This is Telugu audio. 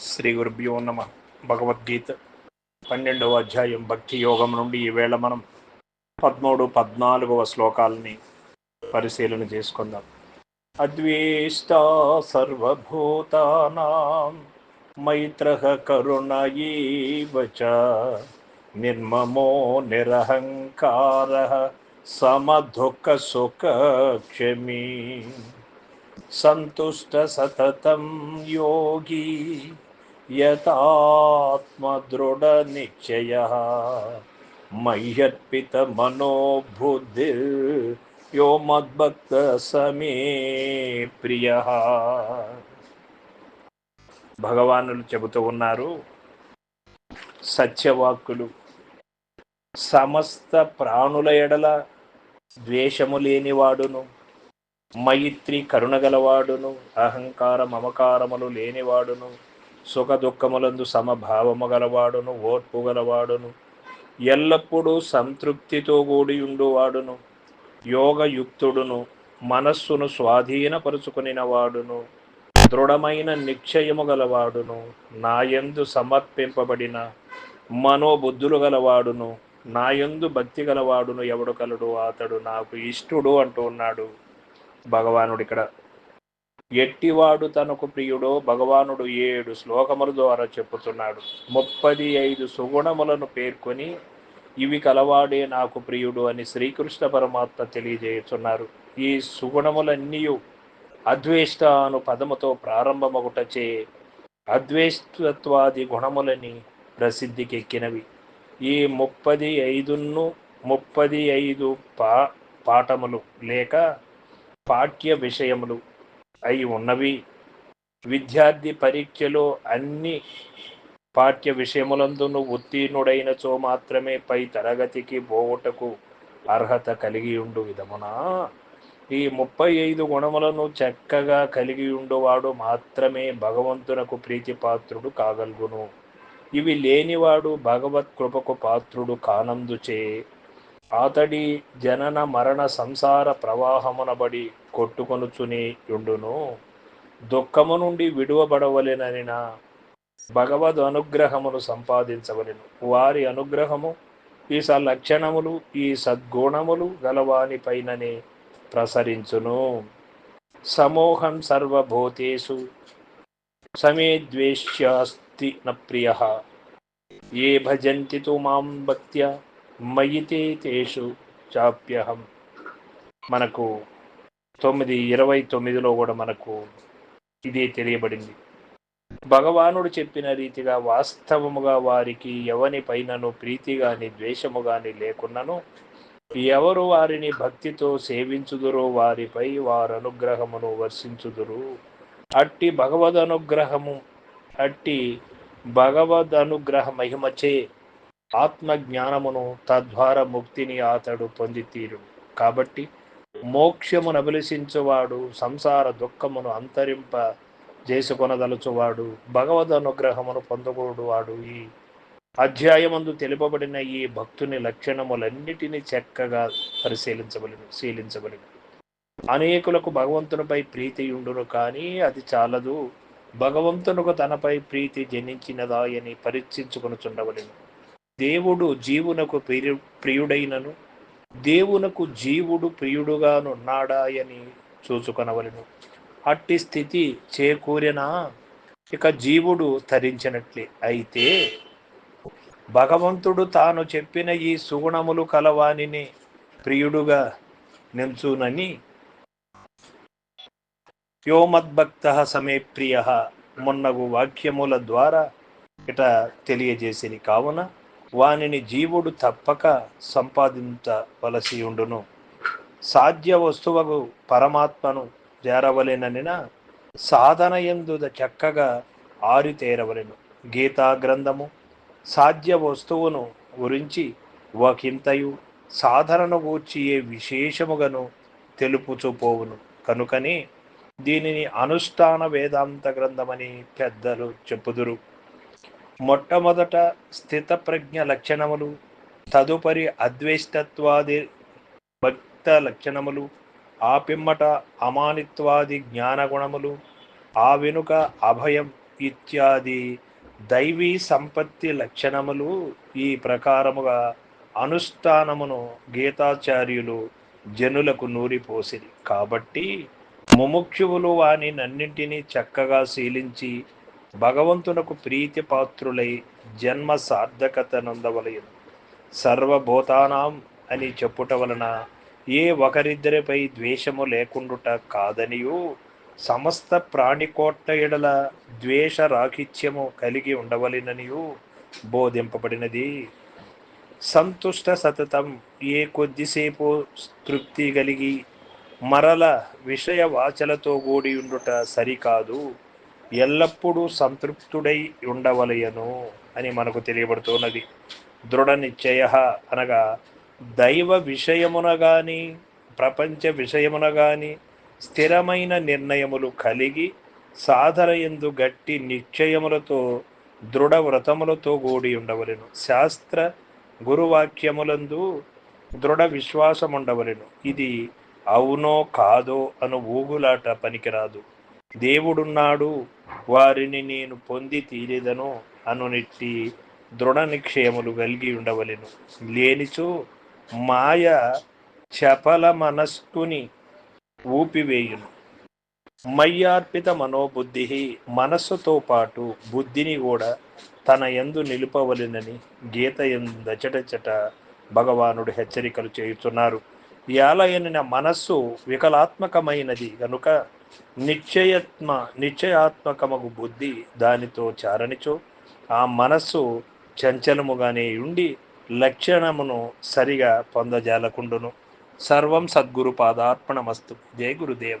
శ్రీ గురుభ్యో నమ. భగవద్గీత పన్నెండవ అధ్యాయం భక్తి యోగం నుండి ఈవేళ మనం పదమూడు పద్నాలుగవ శ్లోకాలని పరిశీలన చేసుకుందాం. అద్వేష్ట సర్వభూతానాం మైత్ర కరుణ నిర్మమో నిరహంకార సమదుఃఖ సుఖ క్షమీ. సంతుష్ట సతతం యోగి యతాత్మదృఢ నిశ్చయ మయ్యర్పిత మనోబుద్ధి యో మద్భక్త సమే ప్రియ. భగవానులు చెబుతూ ఉన్నారు సత్యవాక్కులు సమస్త ప్రాణుల ఎడల ద్వేషము లేనివాడును మైత్రి కరుణగలవాడును అహంకార మమకారములు లేనివాడును సుఖ దుఃఖములందు సమభావము గలవాడును ఓర్పు గలవాడును ఎల్లప్పుడూ సంతృప్తితో కూడి ఉండువాడును యోగయుక్తుడును మనస్సును స్వాధీనపరుచుకునిన వాడును దృఢమైన నిశ్చయము గలవాడును నాయందు సమర్పింపబడిన మనోబుద్ధులు గలవాడును నాయందు భక్తి గలవాడును ఎవడు కలడు? అతడు నాకు ఇష్టుడు అంటూ ఉన్నాడు భగవానుడు ఇక్కడ ఎట్టివాడు తనకు ప్రియుడో భగవానుడు ఏడు శ్లోకముల ద్వారా చెప్పుతున్నాడు. ముప్పది ఐదు సుగుణములను పేర్కొని ఇవి కలవాడే నాకు ప్రియుడు అని శ్రీకృష్ణ పరమాత్మ తెలియజేస్తున్నారు ఈ సుగుణములన్నీ అద్వేష్ట అను పదముతో ప్రారంభమగుటచే అద్వేష్టత్వాది గుణములని ప్రసిద్ధికెక్కినవి. ఈ ముప్పది ఐదును ముప్పది ఐదు పా పాఠములు లేక పాఠ్య విషయములు అయి ఉన్నవి. విద్యార్థి పరీక్షలో అన్ని పాఠ్య విషయములందును ఉత్తీర్ణుడైనచో మాత్రమే పై తరగతికి పోవుటకు అర్హత కలిగి ఉండు విధమున. ఈ ముప్పై ఐదు గుణములను చక్కగా కలిగి ఉండువాడు మాత్రమే భగవంతునకు ప్రీతిపాత్రుడు కాగలుగును. ఇవి లేనివాడు భగవత్ కృపకు పాత్రుడు కానందుచే అతడి జనన మరణ సంసార ప్రవాహమునబడి కొట్టుకొనుచుని యుండును. దుఃఖము నుండి విడువబడవలెననిన భగవద్ అనుగ్రహమును సంపాదించవలెను. వారి అనుగ్రహము ఈ సలక్షణములు ఈ సద్గుణములు గలవాని పైననే ప్రసరించును. సమోహం సర్వభూతేషు సమే ద్వేష్యాస్తి న ప్రియ ఏ భజంతి తు మాం భక్త్యా? మయితే తేషు చాప్యహం. మనకు తొమ్మిది ఇరవై తొమ్మిదిలో కూడా మనకు ఇదే తెలియబడింది. భగవానుడు చెప్పిన రీతిగా వాస్తవముగా వారికి ఎవని పైనను ప్రీతి గాని ద్వేషము గాని లేకున్నను ఎవరు వారిని భక్తితో సేవించుదురో వారిపై వారు అనుగ్రహమును వర్షించుదురు. అట్టి భగవద్ అనుగ్రహము అట్టి భగవద్ అనుగ్రహ మహిమచే ఆత్మ జ్ఞానమును తద్వారా ముక్తిని అతడు పొందితీరు కాబట్టి మోక్షమును అభిలషించువాడు సంసార దుఃఖమును అంతరింప చేసుకొనదలుచువాడు భగవద్ అనుగ్రహమును పొందకూడు వాడు ఈ అధ్యాయమందు తెలుపబడిన ఈ భక్తుని లక్షణములన్నిటినీ చక్కగా పరిశీలించబలిను శీలించబలిను అనేకులకు భగవంతునిపై ప్రీతి ఉండును కానీ అది చాలదు. భగవంతునకు తనపై ప్రీతి జనించినదాయని పరీక్షించుకొనుచుండవలెను. దేవుడు జీవునకు ప్రియ ప్రియుడైనను దేవునకు జీవుడు ప్రియుడుగానున్నాడాయని చూసుకొనవలను అట్టి స్థితి చేకూరినా ఇక జీవుడు తరించినట్లే. అయితే భగవంతుడు తాను చెప్పిన ఈ సుగుణములు కలవానిని ప్రియుడుగా నించునని వ్యోమద్భక్త సమే ప్రియ మొన్నగు వాక్యముల ద్వారా ఇట తెలియజేసిని కావున వానిని జీవుడు తప్పక సంపాదించవలసి ఉండును సాధ్య వస్తువుకు పరమాత్మను చేరవలెననిన సాధన ఎందు చక్కగా ఆరితేరవలెను. గీతా గ్రంథము సాధ్య వస్తువును గురించి ఒకంతయు సాధనను గూర్చి ఏ విశేషముగను తెలుపుచుపోవును కనుకనే దీనిని అనుష్ఠాన వేదాంత గ్రంథమని పెద్దలు చెప్పుదురు. మొట్టమొదట స్థితప్రజ్ఞ లక్షణములు తదుపరి అద్వైష్టత్వాది భక్త లక్షణములు ఆ పిమ్మట అమానిత్వాది జ్ఞానగుణములు ఆ వెనుక అభయం ఇత్యాది దైవీ సంపత్తి లక్షణములు ఈ ప్రకారముగా అనుష్ఠానమును గీతాచార్యులు జనులకు నూరిపోసిరి. కాబట్టి ముముక్షువులు వాని నన్నింటినీ చక్కగా శీలించి భగవంతునకు ప్రీతి పాత్రులై జన్మ సార్థకత నొందవలయను సర్వభూతానాం అని చెప్పుట వలన ఏ ఒకరిద్దరిపై ద్వేషము లేకుండుట కాదనియు. సమస్త ప్రాణికోట్ల ఎడల ద్వేష రాహిత్యము కలిగి ఉండవలెననియు బోధింపబడినది. సంతుష్ట సతతం ఏ కొద్దిసేపు తృప్తి కలిగి మరల విషయ వాచలతో కూడి ఉండుట సరికాదు. ఎల్లప్పుడూ సంతృప్తుడై ఉండవలయను అని మనకు తెలియబడుతున్నది. దృఢ నిశ్చయ అనగా దైవ విషయమున కానీ ప్రపంచ విషయమున కానీ స్థిరమైన నిర్ణయములు కలిగి సాధన ఎందు గట్టి నిశ్చయములతో దృఢ వ్రతములతో కూడి ఉండవలెను. శాస్త్ర గురువాక్యములందు దృఢ విశ్వాసం ఉండవలను ఇది అవునో కాదో అను ఊగులాట పనికిరాదు. దేవుడున్నాడు వారిని నేను పొంది తీరేదను అనునిట్టి దృఢ నిక్షేమలు కలిగి ఉండవలెను. లేనిచో మాయ చపల మనస్కుని ఊపివేయును. మయ్యార్పిత మనోబుద్ధి మనస్సుతో పాటు బుద్ధిని కూడా తన ఎందు నిలుపవలెనని గీత ఎందచటచట భగవానుడు హెచ్చరికలు చేయుచున్నారు. యాలయనిన మనస్సు వికలాత్మకమైనది కనుక నిశ్చయత్మ నిశ్చయాత్మకమగు బుద్ధి దానితో చారనిచో ఆ మనస్సు చంచలముగానే ఉండి లక్షణమును సరిగా పొందజాలకుండును. సర్వం సద్గురు పాదార్పణమస్తు. జయ గురుదేవ.